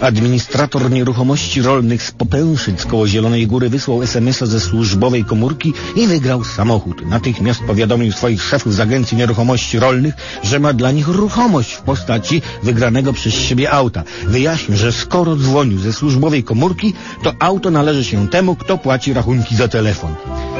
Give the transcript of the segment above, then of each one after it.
Administrator nieruchomości rolnych z Popęszyc koło Zielonej Góry wysłał SMS-a ze służbowej komórki i wygrał samochód. Natychmiast powiadomił swoich szefów z Agencji Nieruchomości Rolnych, że ma dla nich ruchomość w postaci wygranego przez siebie auta. Wyjaśnił, że skoro dzwonił ze służbowej komórki, to auto należy się temu, kto płaci rachunki za telefon.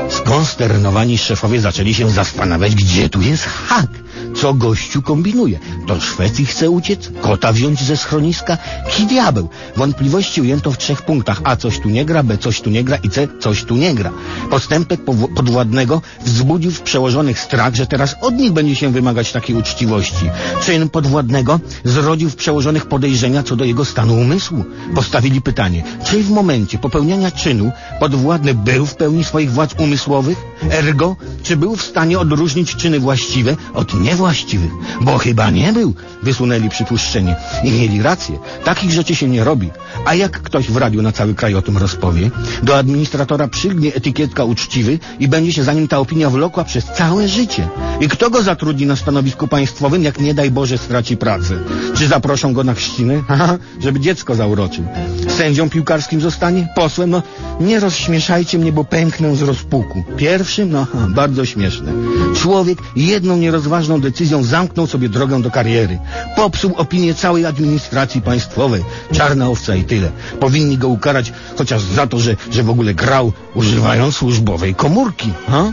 Skonsternowani szefowie zaczęli się zastanawiać, gdzie tu jest hak. Co gościu kombinuje? Do Szwecji chce uciec? Kota wziąć ze schroniska? Ki diabeł? Wątpliwości ujęto w trzech punktach. A coś tu nie gra, B coś tu nie gra i C coś tu nie gra. Postępek pow- podwładnego wzbudził w przełożonych strach, że teraz od nich będzie się wymagać takiej uczciwości. Czyn podwładnego zrodził w przełożonych podejrzenia co do jego stanu umysłu. Postawili pytanie, czy w momencie popełniania czynu podwładny był w pełni swoich władz umysłowych? Ergo, czy był w stanie odróżnić czyny właściwe od niewłaściwych? Bo chyba nie był, wysunęli przypuszczenie. I mieli rację. Takich rzeczy się nie robi. A jak ktoś w radiu na cały kraj o tym rozpowie, do administratora przylgnie etykietka uczciwy i będzie się za nim ta opinia wlokła przez całe życie. I kto go zatrudni na stanowisku państwowym, jak nie daj Boże straci pracę? Czy zaproszą go na chrzciny? Żeby dziecko zauroczył. Sędzią piłkarskim zostanie? Posłem? No, nie rozśmieszajcie mnie, bo pęknę z rozpuku. Pierwszym? No, bardzo śmieszne. Człowiek jedną nierozważną decyzją zamknął sobie drogę do kariery. Popsuł opinię całej administracji państwowej. Czarna owca i tyle. Powinni go ukarać chociaż za to, że, że w ogóle grał używając służbowej komórki. Ha?